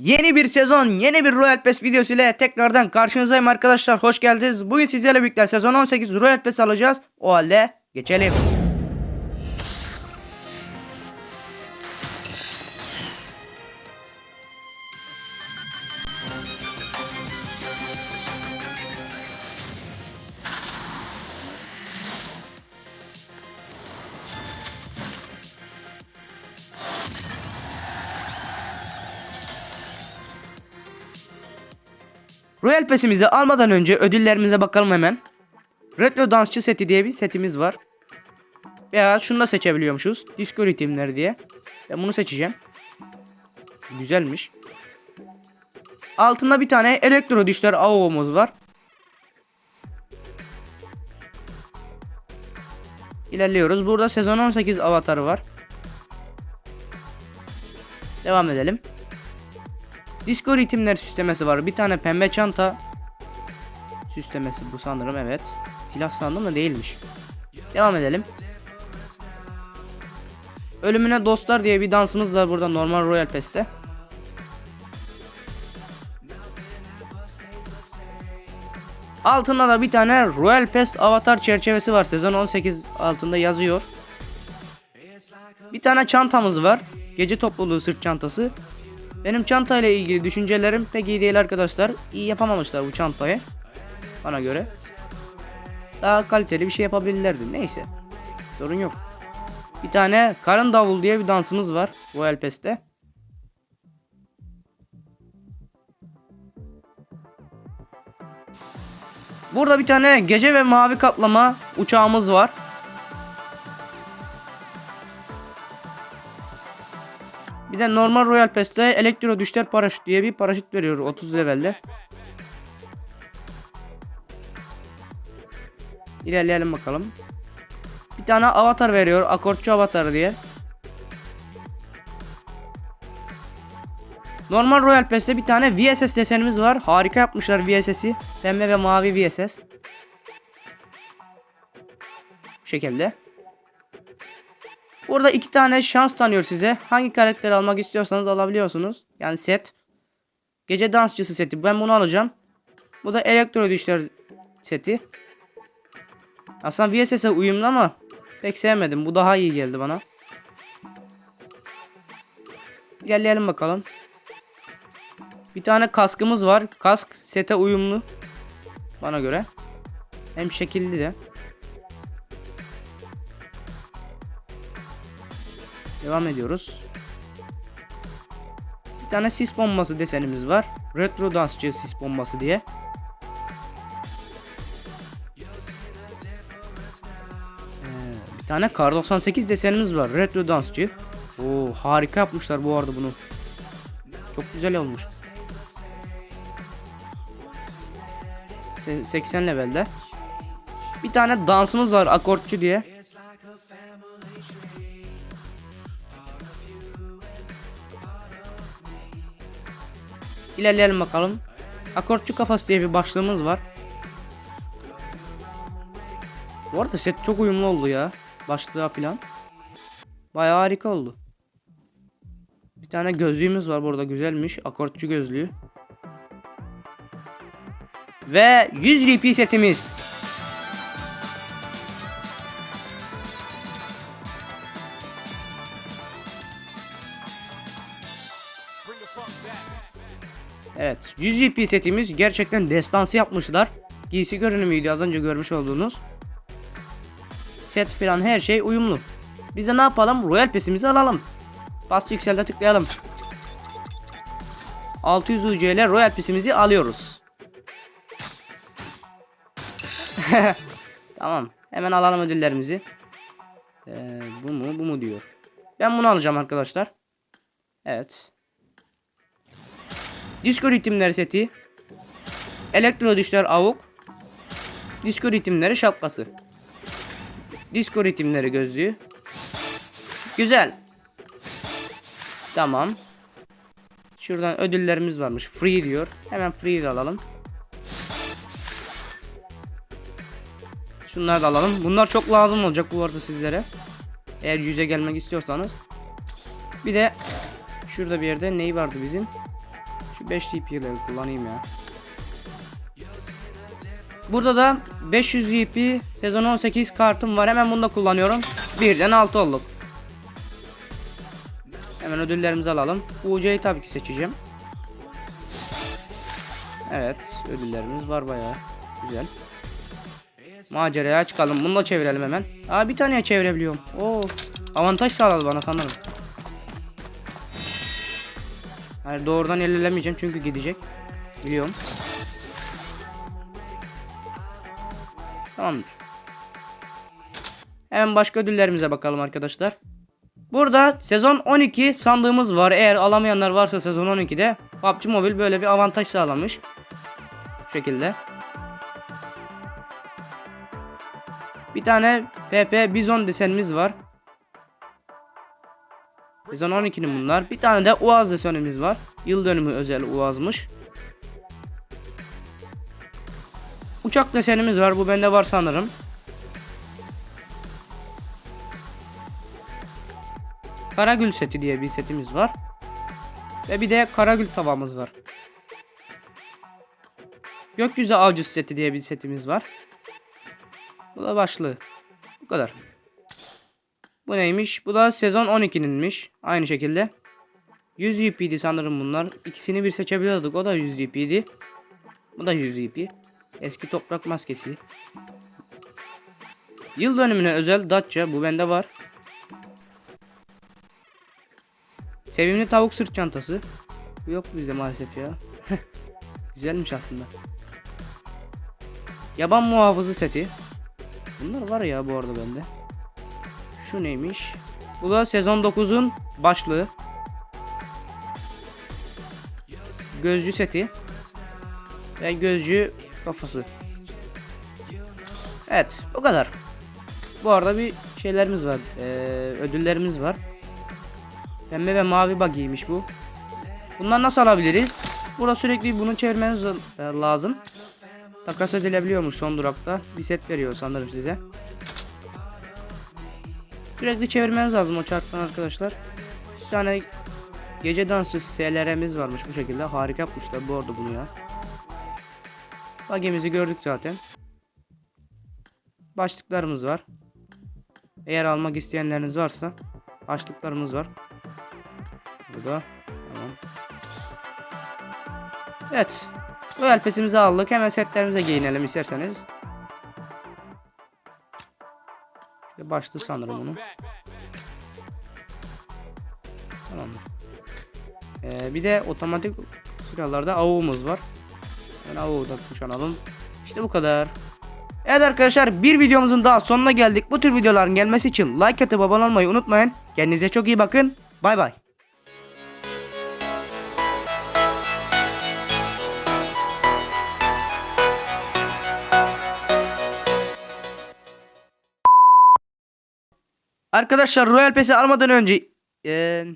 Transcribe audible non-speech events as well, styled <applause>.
Yeni bir sezon, yeni bir Royal Pass videosu ile tekrardan karşınızdayım arkadaşlar. Hoş geldiniz. Bugün sizlerle birlikte sezon 18 Royal Pass alacağız. O halde geçelim. Royal Pass'imizi almadan önce ödüllerimize bakalım hemen. Retro Dansçı seti diye bir setimiz var. Veya şunu da seçebiliyormuşuz. Disco ritimleri diye. Ben bunu seçeceğim. Güzelmiş. Altında bir tane elektro dişler avomuz var. İlerliyoruz. Burada sezon 18 avatarı var. Devam edelim. Disco ritimler süslemesi var. Bir tane pembe çanta süslemesi bu sanırım evet. Silah sandım da değilmiş. Devam edelim. Ölümüne dostlar diye bir dansımız var burada normal Royal Pass'te. Altında da bir tane Royal Pass avatar çerçevesi var. Sezon 18 altında yazıyor. Bir tane çantamız var. Gece topluluğu sırt çantası. Benim çantayla ilgili düşüncelerim pek iyi değil arkadaşlar. İyi yapamamışlar bu çantayı. Bana göre. Daha kaliteli bir şey yapabilirlerdi. Neyse. Sorun yok. Bir tane karın davul diye bir dansımız var. Royal Pass'te. Burada bir tane gece ve mavi kaplama uçağımız var. Bir de normal Royal Pass'te elektro düşler paraşüt diye bir paraşüt veriyor 30 levelde. İlerleyelim bakalım. Bir tane avatar veriyor. Akortçu avatar diye. Normal Royal Pass'te bir tane VSS desenimiz var. Harika yapmışlar VSS'i. Pembe ve mavi VSS. Bu şekilde. Burada iki tane şans tanıyor size. Hangi karakteri almak istiyorsanız alabiliyorsunuz. Yani set. Gece dansçısı seti. Ben bunu alacağım. Bu da elektro düşler seti. Aslında VSS'e uyumlu ama pek sevmedim. Bu daha iyi geldi bana. İlerleyelim bakalım. Bir tane kaskımız var. Kask sete uyumlu. Bana göre. Hem şekilli de. Devam ediyoruz. Bir tane sis bombası desenimiz var. Retro dansçı sis bombası diye. Ee, bir tane Kar 98 desenimiz var. Retro dansçı. Oo harika yapmışlar bu arada bunu. Çok güzel olmuş. Se- 80 levelde. Bir tane dansımız var akortçu diye. İlerleyelim bakalım. Akortçu kafası diye bir başlığımız var. Bu arada set çok uyumlu oldu ya. Başlığa falan. Bayağı harika oldu. Bir tane gözlüğümüz var burada güzelmiş. Akortçu gözlüğü. Ve 100 RP setimiz. Evet 100 RP setimiz gerçekten destansı yapmışlar. Giysi görünümüydü az önce görmüş olduğunuz. Set falan her şey uyumlu. Biz de ne yapalım? Royal Pass'imizi alalım. Bas yükselde tıklayalım. 600 UC ile Royal Pass'imizi alıyoruz. <laughs> tamam. Hemen alalım ödüllerimizi. Ee, bu mu? Bu mu diyor. Ben bunu alacağım arkadaşlar. Evet. Disco ritimleri seti. Elektro düşler avuk. Disco ritimleri şapkası. Disco ritimleri gözlüğü. Güzel. Tamam. Şuradan ödüllerimiz varmış. Free diyor. Hemen free alalım. Şunları da alalım. Bunlar çok lazım olacak bu arada sizlere. Eğer yüze gelmek istiyorsanız. Bir de şurada bir yerde neyi vardı bizim? Şu 5 TP'leri kullanayım ya. Burada da 500 VP sezon 18 kartım var. Hemen bunu da kullanıyorum. Birden 6 olduk. Hemen ödüllerimizi alalım. UC'yi tabii ki seçeceğim. Evet, ödüllerimiz var bayağı. Güzel. Maceraya çıkalım. Bunu da çevirelim hemen. Aa bir taneye çevirebiliyorum. Oo. Avantaj sağladı bana sanırım. Hayır doğrudan ilerlemeyeceğim çünkü gidecek. Biliyorum. Tamamdır. Hemen başka ödüllerimize bakalım arkadaşlar. Burada sezon 12 sandığımız var. Eğer alamayanlar varsa sezon 12'de PUBG Mobile böyle bir avantaj sağlamış. Bu şekilde. Bir tane PP Bizon desenimiz var. Sezon 12'nin bunlar. Bir tane de Uaz desenimiz var. Yıl dönümü özel Uaz'mış. Uçak desenimiz var. Bu bende var sanırım. Karagül seti diye bir setimiz var. Ve bir de Karagül tavamız var. Gökyüzü avcısı seti diye bir setimiz var. Bu da başlığı. Bu kadar. Bu neymiş? Bu da sezon 12'ninmiş. Aynı şekilde. 100 UP'di sanırım bunlar. İkisini bir seçebiliyorduk. O da 100 UP'di. Bu da 100 UP. Eski toprak maskesi. Yıl dönümüne özel Dacia. Bu bende var. Sevimli tavuk sırt çantası. Yok bizde maalesef ya. <laughs> Güzelmiş aslında. Yaban muhafızı seti. Bunlar var ya bu arada bende. Şu neymiş? Bu da sezon 9'un başlığı. Gözcü seti. Ve gözcü kafası. Evet bu kadar. Bu arada bir şeylerimiz var. Ee, ödüllerimiz var. Pembe ve mavi bagiymiş bu. Bundan nasıl alabiliriz? Burada sürekli bunu çevirmeniz lazım. Takas edilebiliyormuş son durakta. Bir set veriyor sanırım size. Sürekli çevirmeniz lazım o çarktan arkadaşlar. Bir tane gece dansçı SLR'miz varmış bu şekilde. Harika yapmışlar bu arada bunu ya. Bagemizi gördük zaten. Başlıklarımız var. Eğer almak isteyenleriniz varsa başlıklarımız var. Burada. Tamam. Evet. Bu elpesimizi aldık. Hemen setlerimize giyinelim isterseniz. Başlı sanırım onu. Tamam. Ee, bir de otomatik silahlarda avuğumuz var. Yani avuğu da kuşanalım. İşte bu kadar. Evet arkadaşlar bir videomuzun daha sonuna geldik. Bu tür videoların gelmesi için like atıp abone olmayı unutmayın. Kendinize çok iyi bakın. Bay bay. Arkadaşlar Royal Pass'i almadan önce eee